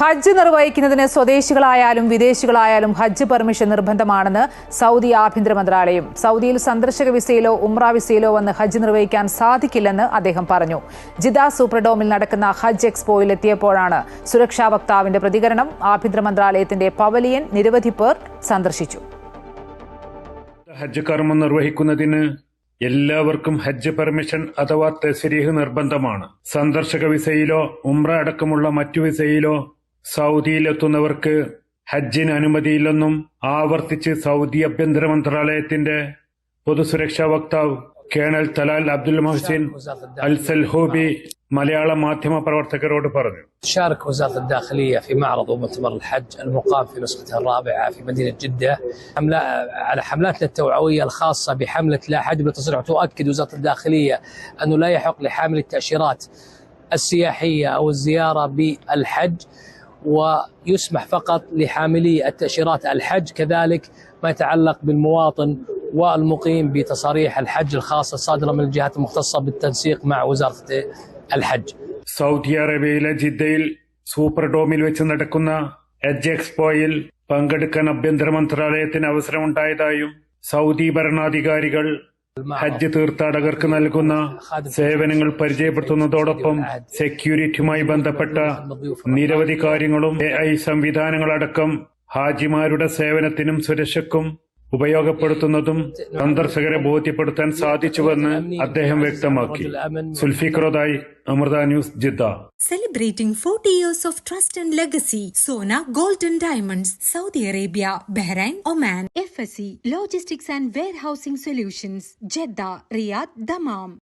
ഹജ്ജ് നിർവഹിക്കുന്നതിന് സ്വദേശികളായാലും വിദേശികളായാലും ഹജ്ജ് permission നിർബന്ധമാണെന്ന് Saudi ആഭ്യന്തര മന്ത്രാലയം. സൗദിയിൽ സന്ദർശക വിസയിലോ ഉംറ വിസയിലോ വന്ന് ഹജ്ജ് നിർവഹിക്കാൻ സാധിക്കില്ലെന്ന് അദ്ദേഹം പറഞ്ഞു. ജിദ സൂപ്രഡോമിൽ നടക്കുന്ന ഹജ്ജ് എക്സ്പോയിൽ എത്തിയപ്പോഴാണ് സുരക്ഷാ വക്താവിന്റെ പ്രതികരണം ആഭ്യന്തര മന്ത്രാലയത്തിന്റെ പവലിയൻ നിരവധി പേർ സന്ദർശിച്ചു. ഹജ്ജ് കർമ്മം നിർവഹിക്കുന്നതിന് എല്ലാവർക്കും ഹജ്ജ് പെർമിഷൻ അഥവാ തെസരീഹ് നിർബന്ധമാണ്. സന്ദർശക വിസയിലോ ഉംറ അടക്കമുള്ള മറ്റു വിസയിലോ സൗദിയിലെത്തുന്നവർക്ക് ഹജ്ജിന് അനുമതിയില്ലെന്നും ആവർത്തിച്ച് സൗദി ആഭ്യന്തര മന്ത്രാലയത്തിന്റെ പൊതുസുരക്ഷാ വക്താവ് colonel Talal Abdul Mohsin Al Salhoobi മലയാള മാധ്യമ പ്രവർത്തകരോട് പറഞ്ഞു تشارك وزارة الداخلية في معرض ومؤتمر الحج المقام في نسخته الرابعة في مدينة جدة حملة على حملاتنا التوعوية الخاصة بحملة لا حج بلا تصريح تؤكد وزارة الداخلية أنه لا يحق لحامل التأشيرات السياحية أو الزيارة بالحج ويسمح فقط لحاملي التأشيرات الحج كذلك ما يتعلق بالمواطن والمقيم بتصاريح الحج الخاصة الصادرة من الجهات المختصة بالتنسيق مع وزارة الحج സൗദി അറേബ്യയിലെ ജിദ്ദയിൽ സൂപ്പർ ഡോമിൽ വെച്ച് നടക്കുന്ന ഹജ്ജ് എക്സ്പോയിൽ പങ്കെടുക്കാൻ ആഭ്യന്തര മന്ത്രാലയത്തിന് അവസരമുണ്ടായതായും സൗദി ഭരണാധികാരികൾ ഹജ്ജ് തീർത്ഥാടകർക്ക് നൽകുന്ന സേവനങ്ങൾ പരിചയപ്പെടുത്തുന്നതോടൊപ്പം സെക്യൂരിറ്റിയുമായി ബന്ധപ്പെട്ട നിരവധി കാര്യങ്ങളും എ ഐ സംവിധാനങ്ങളടക്കം ഹാജിമാരുടെ സേവനത്തിനും സുരക്ഷയ്ക്കും ഉപയോഗപ്പെടുത്തുന്നതും സന്ദർശകരെ ബോധ്യപ്പെടുത്താൻ സാധിച്ചുവെന്ന് അദ്ദേഹം വ്യക്തമാക്കി. സുൽഫിക്രോതായി Amrita news Jeddah. Celebrating forty years of trust and legacy Sona golden diamonds Saudi Arabia Bahrain Oman F S C logistics and warehousing solutions Jeddah Riyadh Dammam